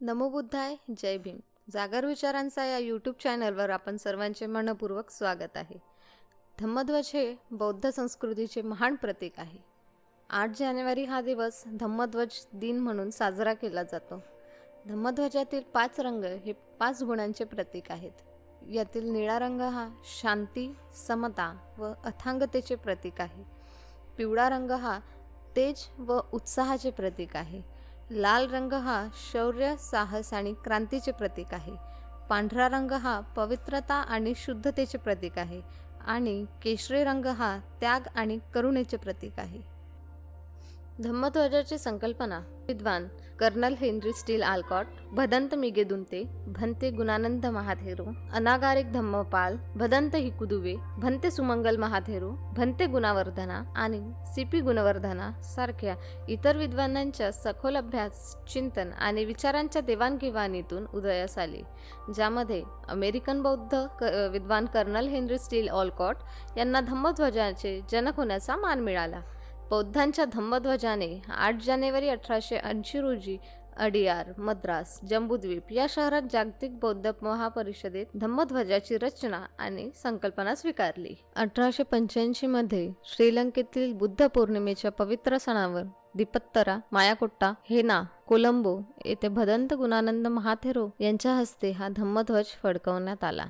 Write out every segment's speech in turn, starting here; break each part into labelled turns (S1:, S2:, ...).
S1: नमो बुद्धाय जय भीम. जागर विचारांचा या यूट्यूब चॅनलवर आपण सर्वांचे मनपूर्वक स्वागत आहे. धम्मध्वज हे बौद्ध संस्कृतीचे महान प्रतीक आहे. आठ जानेवारी हा दिवस धम्मध्वज दिन म्हणून साजरा केला जातो. धम्मध्वजातील पाच रंग हे पाच गुणांचे प्रतीक आहेत. यातील निळा रंग हा शांती समता व अथांगतेचे प्रतीक आहे. पिवळा रंग हा तेज व उत्साहाचे प्रतीक आहे. लाल रंग हा शौर्य साहस आणि क्रांतीचे प्रतीक आहे. पांढरा रंग हा पवित्रता आणि शुद्धतेचे प्रतीक आहे. आणि केशरी रंग हा त्याग आणि करुणेचे प्रतीक आहे. धम्मध्वजाची संकल्पना विद्वान colonel Henry Steel Olcott Bhadant Migettuwatte Bhante Gunananda Mahathero Anagarika Dhammapala Bhadant Hikkaduwe Bhante Sumangala Mahathero Bhante Gunawardhana आणि सीपी गुणवर्धना सारख्या इतर विद्वानांच्या सखोल अभ्यास चिंतन आणि विचारांच्या देवाणघेवाणीतून उदयास आले ज्यामध्ये अमेरिकन बौद्ध क विद्वान कर्नल हेनरी स्टील ऑलकॉट यांना धम्मध्वजाचे जनक होण्याचा मान मिळाला. बौद्धांच्या धम्मध्वजाने आठ जानेवारी अठराशे ऐंशी रोजी अडियार मद्रास जम्बूद्वीप या शहरात जागतिक बौद्ध महापरिषदेत धम्मध्वजाची रचना आणि संकल्पना स्वीकारली. अठराशे पंच्याऐंशी मध्ये श्रीलंकेतील बुद्ध पौर्णिमेच्या पवित्र सणावर दीपत्तरा मायाकोट्टा हेना कोलंबो येथे भदंत गुणानंद महाथेरो यांच्या हस्ते हा धम्मध्वज फडकवण्यात आला.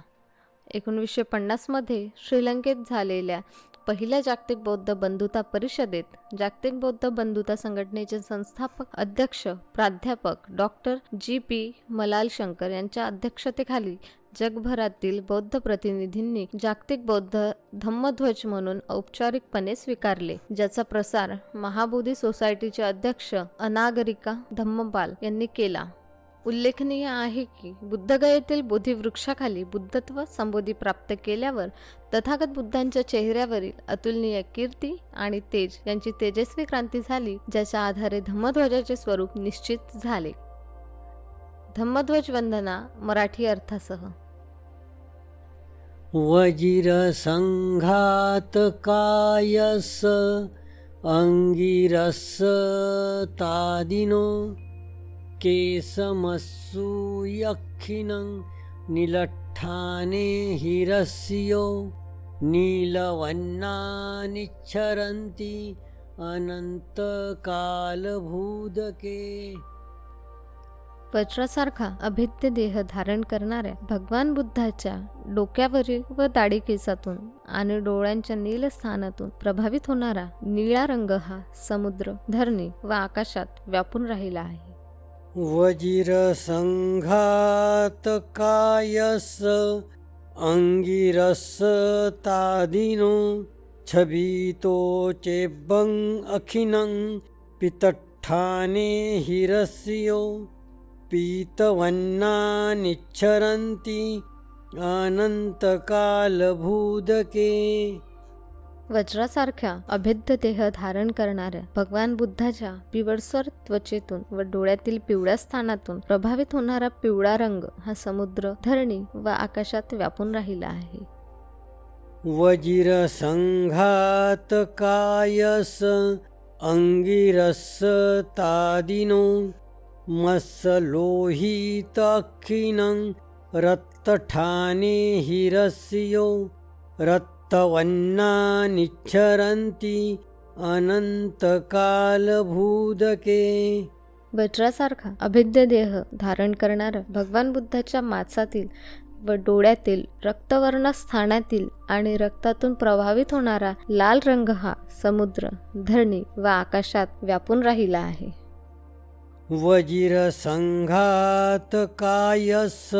S1: एकोणीसशे पन्नासमध्ये श्रीलंकेत झालेल्या पहिल्या जागतिक बौद्ध बंधुता परिषदेत जागतिक बौद्ध बंधुता संघटनेचे संस्थापक अध्यक्ष प्राध्यापक डॉक्टर जी पी मलाल शंकर यांच्या अध्यक्षतेखाली जगभरातील बौद्ध प्रतिनिधींनी जागतिक बौद्ध धम्मध्वज म्हणून औपचारिकपणे स्वीकारले ज्याचा प्रसार महाबोधी सोसायटीचे अध्यक्ष अनागरिका धम्मपाल यांनी केला. उल्लेखनीय आहे की बुद्धगयेतील बोधिवृक्षाखाली बुद्धत्व संबोधी प्राप्त केल्यावर तथागत बुद्धांच्या चेहऱ्यावरील अतुलनीय कीर्ती आणि तेज यांची तेजस्वी क्रांती झाली ज्याच्या आधारे धम्मध्वजाचे स्वरूप निश्चित झाले. धम्मध्वज वंदना मराठी अर्थासह.
S2: वजिरसङ्घातकायस अङ्गिरसतादिनो केशमस्सूयक्षिणं निलट्ठाने हिरस्यो नीलवन्नानिच्छरन्ति अनंतकालभूदके
S1: वज्रासारखा अभेद्य देह धारण करणाऱ्या भगवान बुद्धाच्या डोक्यावरील व दाढी केसातून आणि डोळ्यांच्या नील स्थानातून प्रभावित होणारा निळा रंग हा समुद्र धरणी व आकाशात व्यापून राहिला आहे.
S2: वजिरसङ्घातकायस अङ्गिरसतादिनो छबितो अखिनं पितट्ठाने हिरस्यो पीतवन्नानिच्छरन्ति अनन्तकालभूदके
S1: वज्रासारख्या अभेद्य देह धारण करणाऱ्या भगवान बुद्धाच्या पिवळसर त्वचेतून व डोळ्यातील पिवळ्या स्थानातून प्रभावित होणारा पिवळा रंग हा समुद्र धरणी व आकाशात व्यापून राहिला आहे.
S2: वजिरसङ्घातकायस अङ्गिरसतादिनो मत्सलोहितक्षिणं हिरसियो हिरस्यो रक्तवन्नानिच्छरन्ति अनन्तकालभूदके।
S1: वज्रासारखा अभेद्य देह धारण करणारा भगवान बुद्धाच्या मासातील व डोळ्यातील रक्तवर्ण स्थानातील आणि रक्तातून प्रभावित होणारा लाल रंग हा समुद्र धरणी व आकाशात व्यापून राहिला आहे.
S2: वजिरसङ्घातकायस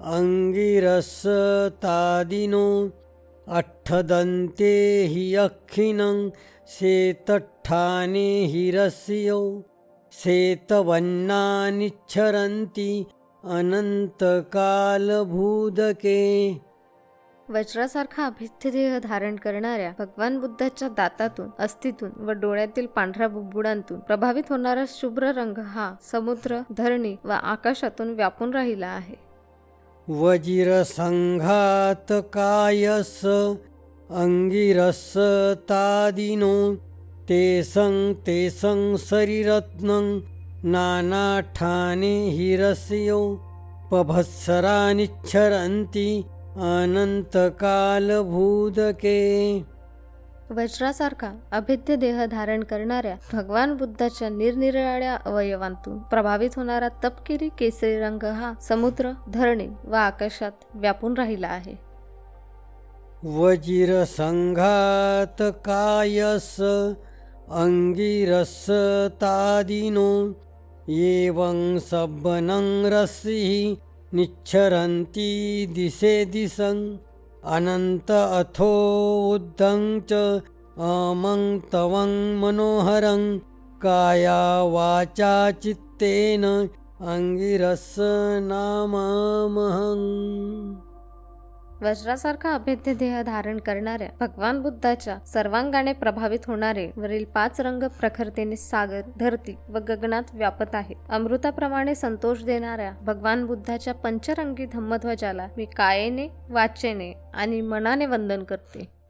S2: अङ्गिरसतादिनो अट्ठदन्ते हि अक्षिणं शेतट्ठाने हिरस्यौ शेतवन्नानिच्छरन्ति अनंतकालभूदके
S1: वज्रासारखा अभित्य धारण करणाऱ्या भगवान बुद्धाच्या दातातून अस्थितून व डोळ्यातील पांढऱ्या बुबुडांतून प्रभावित होणारा शुभ्र रंग हा समुद्र धरणी व आकाशातून व्यापून राहिला आहे.
S2: वजिरसङ्घातकायस अङ्गिरसतादिनो तेसं तेसं शरीरत्नं नानाठाने हिरस्यो पभत्सरानिच्छरन्ति अनन्तकालभूदके।
S1: वज्रासारखा अभेद्य देह धारण करणाऱ्या भगवान बुद्धाच्या निरनिराळ्या अवयवांतून प्रभावित होणारा तपकिरी केसरी रंग हा समुद्र धरणे व आकाशात व्यापून राहिला आहे.
S2: वजिरसङ्घात कायस अङ्गिरसतादिनो एवं सबनंग रसी निच्छरंती दिसे दिसं। अनन्त अथोद्धं च अमं तवं मनोहरं काया वाचा चित्तेन अङ्गिरसनामामहम्
S1: वज्रासारखा अभेद्य देह धारण करणाऱ्या भगवान बुद्धाच्या सर्वांगाने प्रभावित होणारे वरील पाच रंग प्रखरतेने सागर धरती व गगनात व्यापत आहेत अमृताप्रमाणे संतोष देणाऱ्या भगवान बुद्धाच्या पंचरंगी धम्मध्वजाला मी कायेने वाचेने आणि मनाने वंदन करते.